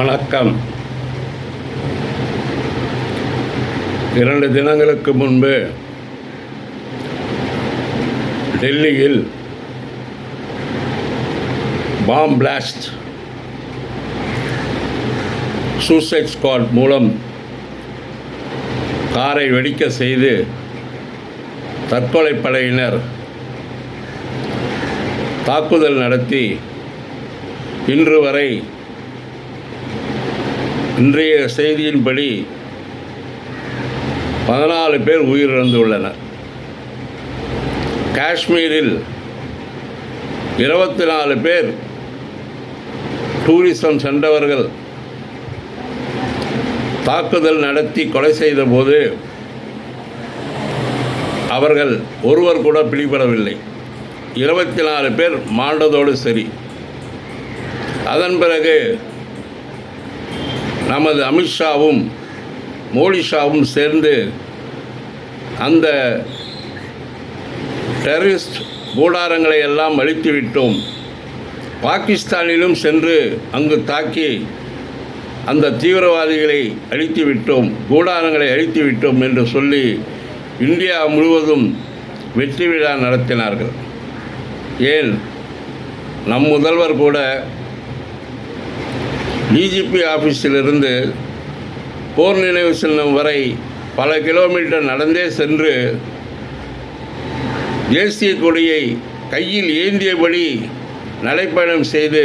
வணக்கம். இரண்டு தினங்களுக்கு முன்பு டெல்லியில் பாம் பிளாஸ்ட் சூசைட் ஸ்குவாட் மூலம் காரை வெடிக்க செய்து தற்கொலை படையினர் தாக்குதல் நடத்தி இன்று வரை இன்றைய செய்தியின்படி பதினாலு பேர் உயிரிழந்துள்ளனர். காஷ்மீரில் இருபத்தி நாலு பேர் டூரிசம் சென்றவர்கள் தாக்குதல் நடத்தி கொலை செய்தபோது அவர்கள் ஒருவர் கூட பிடிபடவில்லை. இருபத்தி நாலு பேர் மாண்டதோடு சரி. அதன் பிறகு நமது அமித்ஷாவும் மோடிஷாவும் சேர்ந்து அந்த டெரரிஸ்ட் கூடாரங்களை எல்லாம் அழித்துவிட்டோம். பாகிஸ்தானிலும் சென்று அங்கு தாக்கி அந்த தீவிரவாதிகளை அழித்து விட்டோம் கூடாரங்களை அழித்து விட்டோம் என்று சொல்லி இந்தியா முழுவதும் வெற்றி விழா நடத்தினார்கள். ஏன்? நம் முதல்வர் கூட டிஜிபி ஆஃபீஸிலிருந்து போர் நினைவு செல்லும் வரை பல கிலோமீட்டர் நடந்தே சென்று தேசிய கொடியை கையில் ஏந்தியபடி நடைப்பயணம் செய்து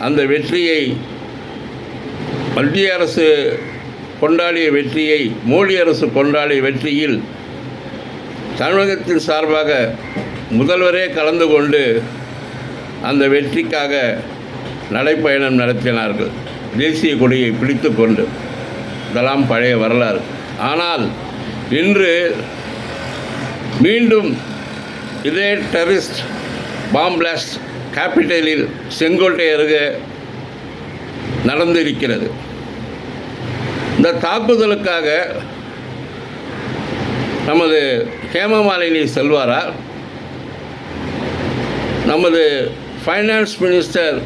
அந்த வெற்றியை மத்திய அரசு கொண்டாடிய வெற்றியை மோடி அரசு கொண்டாடிய வெற்றியில் தமிழகத்தின் சார்பாக முதல்வரே கலந்து கொண்டு அந்த வெற்றிக்காக நடைப்பயணம் நடத்தினார்கள். தேசிய கொடியை பிடித்து கொண்டு இதெல்லாம் பழைய வரலாறு. ஆனால் இன்று மீண்டும் இதே டெரரிஸ்ட் பாம்பிளாஸ்ட் கேபிட்டலில் செங்கோட்டை அருகே நடந்திருக்கிறது. இந்த தாக்குதலுக்காக நமது ஹேமமாலினி செல்வாரா நமது ஃபைனான்ஸ் மினிஸ்டர்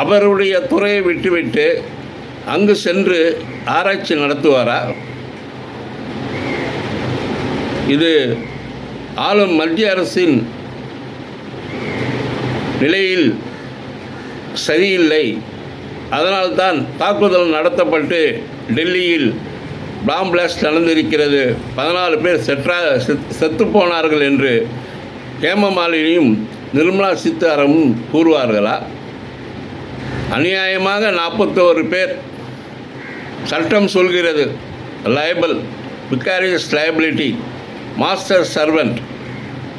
அவருடைய துறையை விட்டுவிட்டு அங்கு சென்று ஆராய்ச்சி நடத்துவாரா? இது ஆளும் மத்திய அரசின் நிலையில் சரியில்லை. அதனால்தான் தாக்குதல் நடத்தப்பட்டு டெல்லியில் பாம் பிளாஸ்ட் நடந்திருக்கிறது. பதினாலு பேர் செற்றா செத்து போனார்கள் என்று ஹேமமாலினியும் நிர்மலா சீதாராமும் கூறுவார்களா? அநியாயமாக நாற்பத்தோரு பேர் சட்டம் சொல்கிறது. Liable vicarious liability master servant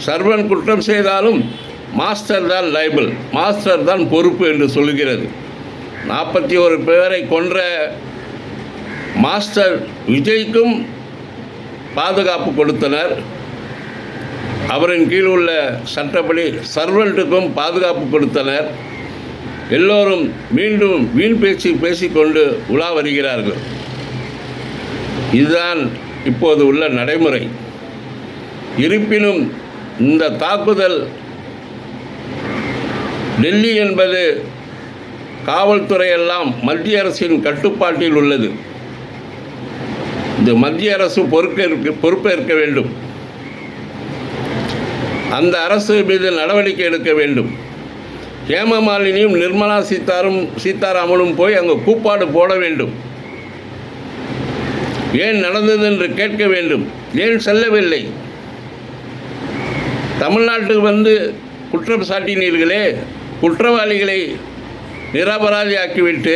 servant குற்றம் செய்தாலும் மாஸ்டர் தான் லைபிள் மாஸ்டர் தான் பொறுப்பு என்று சொல்கிறது. நாற்பத்தி ஒரு பேரை கொன்ற மாஸ்டர் விஜய்க்கும் பாதுகாப்பு கொடுத்தனர். அவரின் கீழ் உள்ள சட்டப்படி சர்வெண்ட்டுக்கும் பாதுகாப்பு கொடுத்தனர். எல்லோரும் மீண்டும் வீண் பேச்சு பேசிக்கொண்டு உலா வருகிறார்கள். இதுதான் இப்போது உள்ள நடைமுறை. இருப்பினும் இந்த தாக்குதல் டெல்லி என்பது காவல்துறையெல்லாம் மத்திய அரசின் கட்டுப்பாட்டில் உள்ளது. இந்த மத்திய அரசு பொறுப்பேற்க பொறுப்பேற்க வேண்டும். அந்த அரசு மீது நடவடிக்கை எடுக்க வேண்டும். ஹேமமாலினியும் நிர்மலா சீதாரும் சீதாராமனும் போய் அங்கே கூப்பாடு போட வேண்டும். ஏன் நடந்தது என்று கேட்க வேண்டும். ஏன் செல்லவில்லை? தமிழ்நாட்டுக்கு வந்து குற்றம் சாட்டினீர்களே குற்றவாளிகளை நிராபராதியாக்கிவிட்டு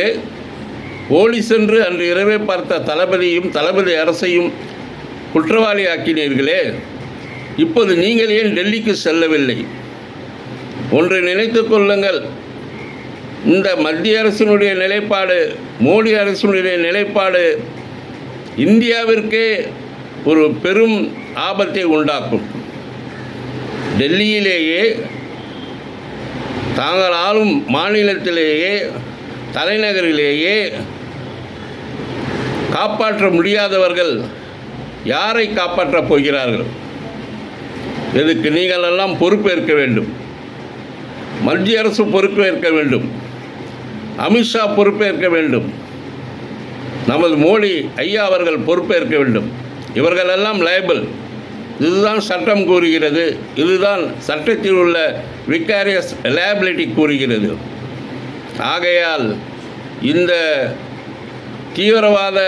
போலீஸ் என்று அன்று இரவே பார்த்த தளபதியும் தளபதி அரசையும் குற்றவாளி ஆக்கினீர்களே இப்போது நீங்கள் ஏன் டெல்லிக்கு செல்லவில்லை? ஒன்று நினைத்து கொள்ளுங்கள். இந்த மத்திய அரசினுடைய நிலைப்பாடு மோடி அரசினுடைய நிலைப்பாடு இந்தியாவிற்கே ஒரு பெரும் ஆபத்தை உண்டாக்கும். டெல்லியிலேயே தாங்கள் ஆளும் மாநிலத்திலேயே தலைநகரிலேயே காப்பாற்ற முடியாதவர்கள் யாரை காப்பாற்றப் போகிறார்கள்? இதுக்கு நீங்கள் எல்லாம் பொறுப்பேற்க வேண்டும். மத்திய அரசு பொறுப்பேற்க வேண்டும். அமித்ஷா பொறுப்பேற்க வேண்டும். நமது மோடி ஐயா அவர்கள் பொறுப்பேற்க வேண்டும். இவர்களெல்லாம் லேபிள் இதுதான் சட்டம் கூறுகிறது. இதுதான் சட்டத்தில் உள்ள விக்காரியஸ் லேபிலிட்டி கூறுகிறது. ஆகையால் இந்த தீவிரவாத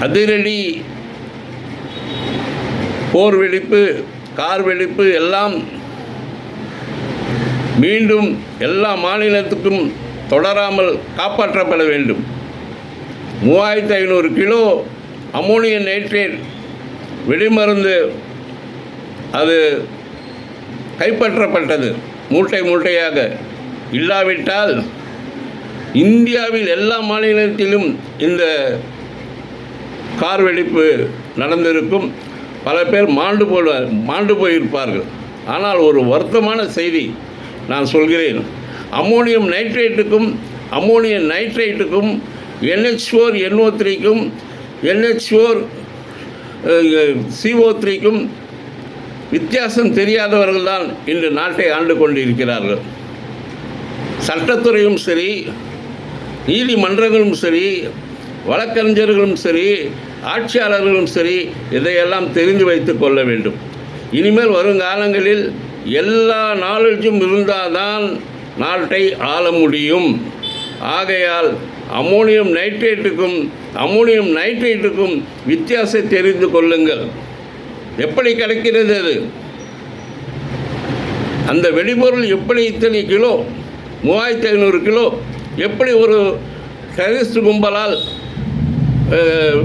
அதிரடி போர் வெடிப்பு கார் வெடிப்பு எல்லாம் மீண்டும் எல்லா மாநிலத்துக்கும் தொடராமல் காப்பாற்றப்பட வேண்டும். மூவாயிரத்து ஐநூறு கிலோ அமோனியம் நைட்ரேட் வெடிமருந்து அது கைப்பற்றப்பட்டது. மூட்டை மூட்டையாக. இல்லாவிட்டால் இந்தியாவில் எல்லா மாநிலத்திலும் இந்த கார் வெடிப்பு நடந்திருக்கும். பல பேர் மாண்டு போடுவார் மாண்டு போயிருப்பார்கள். ஆனால் ஒரு வருத்தமான செய்தி. நான் சொல்கிறேன். அம்மோனியம் நைட்ரேட்டுக்கும் ammonium நைட்ரேட்டுக்கும் N H four N O த்ரீக்கும் N H four C O த்ரீக்கும் வித்தியாசம் தெரியாதவர்கள் தான் இன்று நாட்டை ஆண்டு கொண்டிருக்கிறார்கள். சட்டத்துறையும் சரி நீதிமன்றங்களும் சரி வழக்கறிஞர்களும் சரி ஆட்சியாளர்களும் சரி இதையெல்லாம் தெரிந்து வைத்து கொள்ள வேண்டும். இனிமேல் வருங்காலங்களில் எல்லா நாலேஜும் இருந்தால்தான் நாட்டை ஆள முடியும். ஆகையால் அம்மோனியம் நைட்ரேட்டுக்கும் அம்மோனியம் நைட்ரேட்டுக்கும் வித்தியாசம் தெரிந்து கொள்ளுங்கள். எப்படி கிடைக்கிறது அது? அந்த வெடிபொருள் எப்படி இத்தனை கிலோ? மூவாயிரத்தி ஐநூறு கிலோ? எப்படி ஒரு டெரரிஸ்ட் கும்பலால்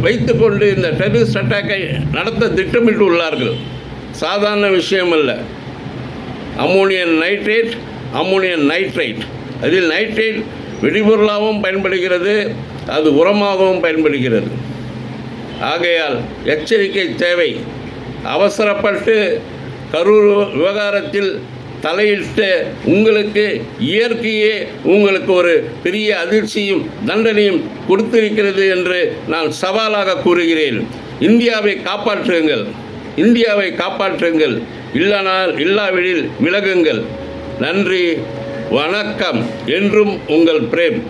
வைத்துக்கொண்டு இந்த டெரரிஸ்ட் அட்டாக்கை நடத்த திட்டமிட்டு உள்ளார்கள் சாதாரண விஷயம் அல்ல. Ammonium nitrate ammonium nitrite. அதில் நைட்ரேட் வெடிபொருளாகவும் பயன்படுகிறது அது உரமாகவும் பயன்படுகிறது. ஆகையால் எச்சரிக்கை தேவை. அவசரப்பட்டு கரூர் விவகாரத்தில் தலையிட்டு உங்களுக்கு இயற்கையே உங்களுக்கு ஒரு பெரிய அதிர்ச்சியும் தண்டனையும் கொடுத்திருக்கிறது என்று நான் சவாலாக கூறுகிறேன். இந்தியாவை காப்பாற்றுங்கள். இந்தியாவை காப்பாற்றுங்கள். இல்லனால் இல்லாவிடில் விலகுங்கள். நன்றி வணக்கம். என்றும் உங்கள் பிரேம்.